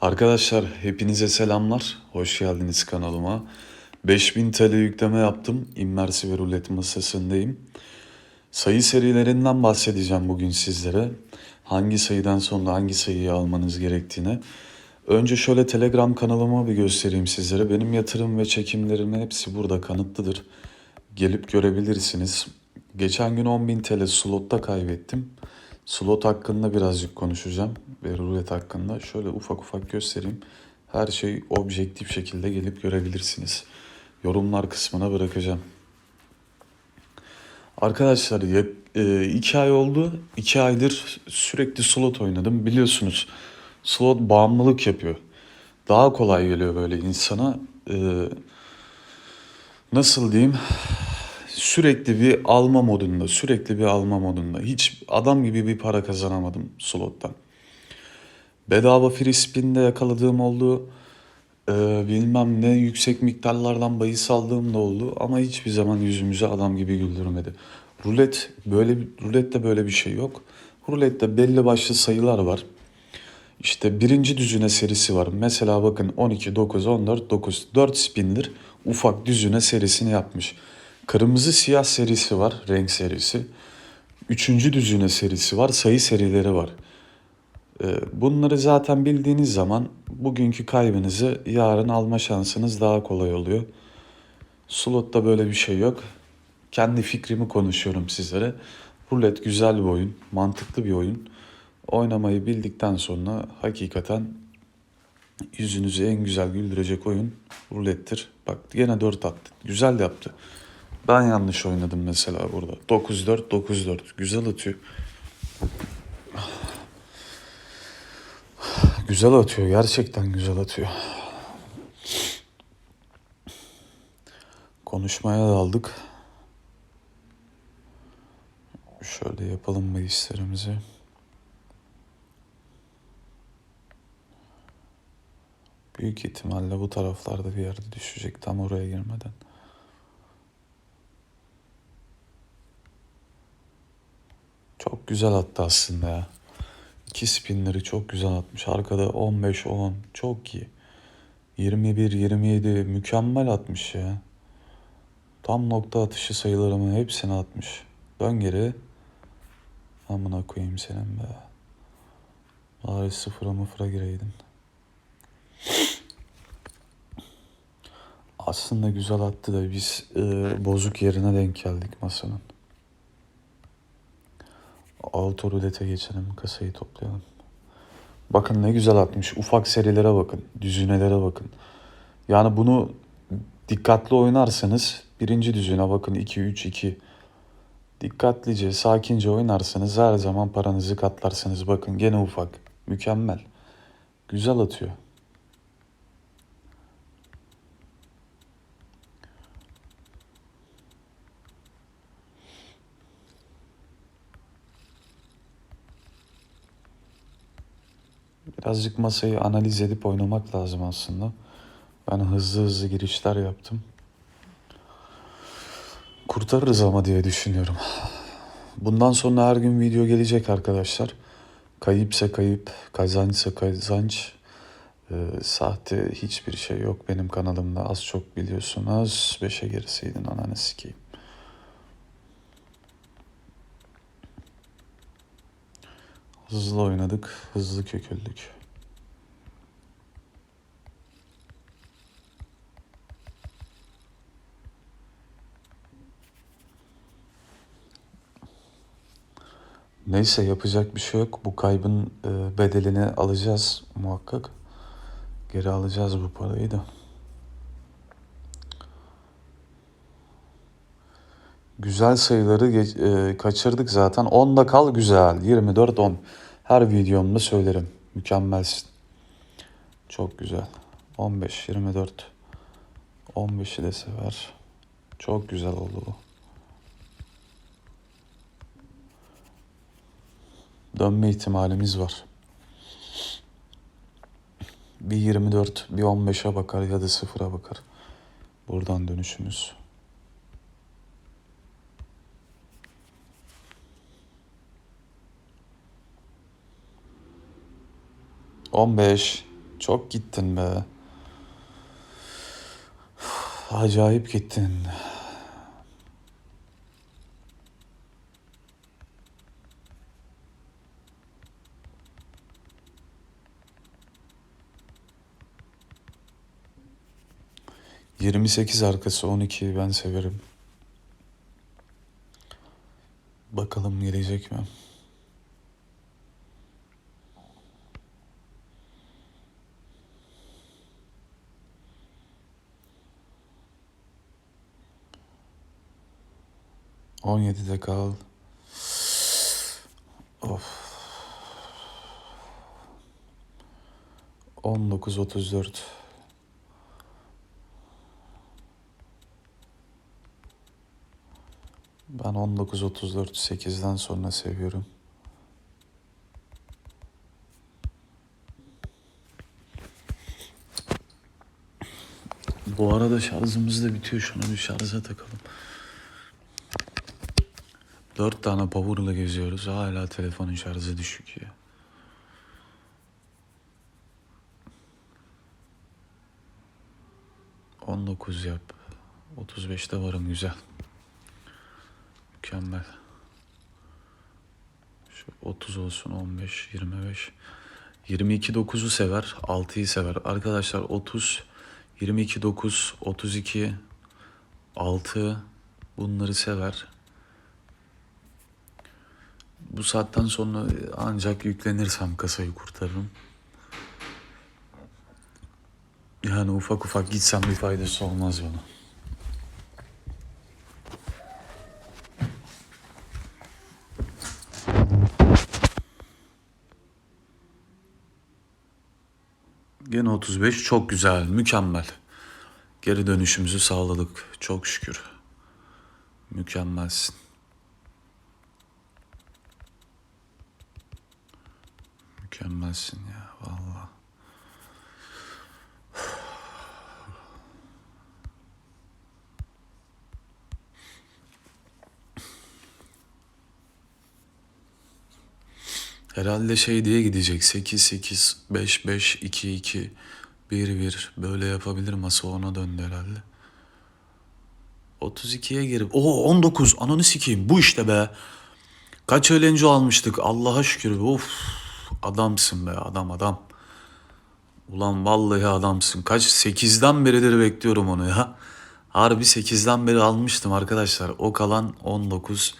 Arkadaşlar hepinize selamlar. Hoş geldiniz kanalıma. 5000 TL yükleme yaptım. Immersive rulet masasındayım. Sayı serilerinden bahsedeceğim bugün sizlere. Hangi sayıdan sonra hangi sayıyı almanız gerektiğine. Önce şöyle Telegram kanalımı bir göstereyim sizlere. Benim yatırım ve çekimlerimin hepsi burada kanıtlıdır. Gelip görebilirsiniz. Geçen gün 10.000 TL slotta kaybettim. Slot hakkında birazcık konuşacağım ve rulet hakkında. Şöyle ufak ufak göstereyim. Her şey objektif şekilde gelip görebilirsiniz. Yorumlar kısmına bırakacağım. Arkadaşlar e, iki ay oldu. İki aydır sürekli slot oynadım. Biliyorsunuz slot bağımlılık yapıyor. Daha kolay geliyor böyle insana. E, nasıl diyeyim? Sürekli bir alma modunda, sürekli bir alma modunda. Hiç adam gibi bir para kazanamadım slottan. Bedava free spin'de yakaladığım oldu. Ee, bilmem ne yüksek miktarlardan bahis aldığım da oldu. Ama hiçbir zaman yüzümüze adam gibi güldürmedi. Rulet böyle rulette böyle bir şey yok. Rulette belli başlı sayılar var. İşte birinci düzine serisi var. Mesela bakın 12, 9, 14, 9. 4 spindir ufak düzine serisini yapmış. Kırmızı siyah serisi var. Renk serisi. Üçüncü düzine serisi var. Sayı serileri var. Ee, Bunları zaten bildiğiniz zaman bugünkü kaybınızı yarın alma şansınız daha kolay oluyor. Slot'ta böyle bir şey yok. Kendi fikrimi konuşuyorum sizlere. Rulet güzel bir oyun, mantıklı bir oyun. Oynamayı bildikten sonra hakikaten yüzünüzü en güzel güldürecek oyun rulettir. Bak yine 4 attı. Güzel yaptı. Ben yanlış oynadım mesela burada. 9-4, 9-4. Güzel atıyor. Güzel atıyor. Gerçekten güzel atıyor. Konuşmaya daldık. Şöyle yapalım bahislerimizi. Büyük ihtimalle bu taraflarda bir yerde düşecek tam oraya girmeden. Çok güzel attı aslında ya. İki spinleri çok güzel atmış. Arkada 15-10 çok iyi. 21-27 mükemmel atmış ya. Tam nokta atışı sayılarımın hepsini atmış. Dön geri. Amına koyayım senin be. Bari sıfıra mıfıra gireydin. Aslında güzel attı da biz e, bozuk yerine denk geldik masanın. Auto rulete geçelim, kasayı toplayalım. Bakın ne güzel atmış. Ufak serilere bakın, düzinelere bakın. Yani bunu dikkatli oynarsanız birinci düzine bakın 2-3-2. Dikkatlice, sakince oynarsanız her zaman paranızı katlarsınız. Bakın gene ufak, mükemmel. Güzel atıyor. Birazcık masayı analiz edip oynamak lazım aslında. Ben hızlı hızlı girişler yaptım. Kurtarırız ama diye düşünüyorum. Bundan sonra her gün video gelecek arkadaşlar. Kayıpsa kayıp, kazançsa kazanç. Ee, sahte hiçbir şey yok benim kanalımda. Az çok biliyorsunuz. Beşe geriseydin ananı sikeyim. Hızlı oynadık, hızlı köküldük. Neyse yapacak bir şey yok. Bu kaybın e, bedelini alacağız muhakkak. Geri alacağız bu parayı da. Güzel sayıları geç- e, kaçırdık zaten. 10'da kal güzel. 24-10. Her videomda söylerim. Mükemmelsin. Çok güzel. 15, 24. 15'i de sever. Çok güzel oldu bu. Dönme ihtimalimiz var. Bir 24, bir 15'e bakar ya da sıfıra bakar. Buradan dönüşümüz. 15. Çok gittin be. Acayip gittin. Yirmi sekiz arkası on ikiyi ben severim. Bakalım gelecek mi? On yedide kal. Of. On dokuz otuz dört. Ben 19.34 8'den sonra seviyorum. Bu arada şarjımız da bitiyor. Şunu bir şarja takalım. Dört tane power'la geziyoruz. Hala telefonun şarjı düşük ya. On dokuz yap. Otuz beşte varım güzel. Mükemmel. Şu 30 olsun 15, 25. 22 9'u sever, 6'yı sever. Arkadaşlar 30, 22 9, 32, 6 bunları sever. Bu saatten sonra ancak yüklenirsem kasayı kurtarırım. Yani ufak ufak gitsem bir faydası olmaz bana. Gene 35 çok güzel, mükemmel. Geri dönüşümüzü sağladık çok şükür. Mükemmelsin. Mükemmelsin ya vallahi. Herhalde şey diye gidecek. 8 8 5 5 2 2 1 1 böyle yapabilir masa ona döndü herhalde. 32'ye girip o 19 ananı sikeyim bu işte be. Kaç eğlence almıştık Allah'a şükür. Of adamsın be adam adam. Ulan vallahi adamsın. Kaç 8'den beridir bekliyorum onu ya. Harbi 8'den beri almıştım arkadaşlar. O kalan 19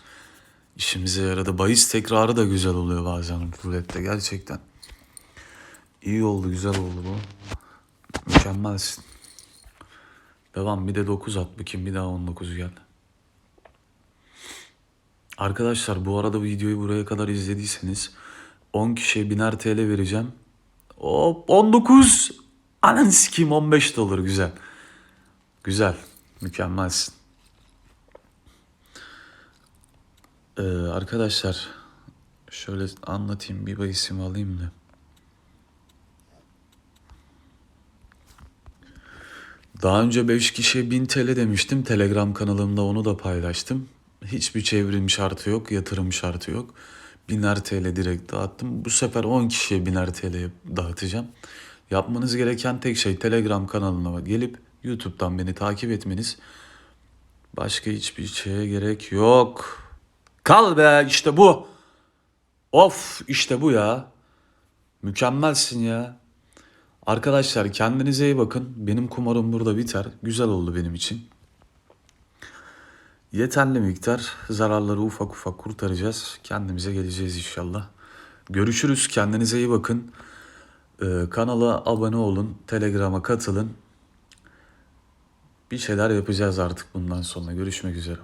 işimize yaradı. Bahis tekrarı da güzel oluyor bazen rulette gerçekten. İyi oldu, güzel oldu bu. Mükemmelsin. Devam bir de 9 at bakayım bir daha 19 gel. Arkadaşlar bu arada videoyu buraya kadar izlediyseniz 10 kişiye biner TL vereceğim. Hop 19. Ananı sikeyim 15 dolar güzel. Güzel. Mükemmelsin. Ee, arkadaşlar şöyle anlatayım bir bahisimi alayım da. Daha önce 5 kişiye 1000 TL demiştim. Telegram kanalımda onu da paylaştım. Hiçbir çevrim şartı yok, yatırım şartı yok. 1000'er TL direkt dağıttım. Bu sefer 10 kişiye 1000'er TL dağıtacağım. Yapmanız gereken tek şey Telegram kanalına gelip YouTube'dan beni takip etmeniz. Başka hiçbir şeye gerek yok. Kal be işte bu. Of işte bu ya. Mükemmelsin ya. Arkadaşlar kendinize iyi bakın. Benim kumarım burada biter. Güzel oldu benim için. Yeterli miktar zararları ufak ufak kurtaracağız. Kendimize geleceğiz inşallah. Görüşürüz. Kendinize iyi bakın. Ee, kanala abone olun. Telegram'a katılın. Bir şeyler yapacağız artık bundan sonra. Görüşmek üzere.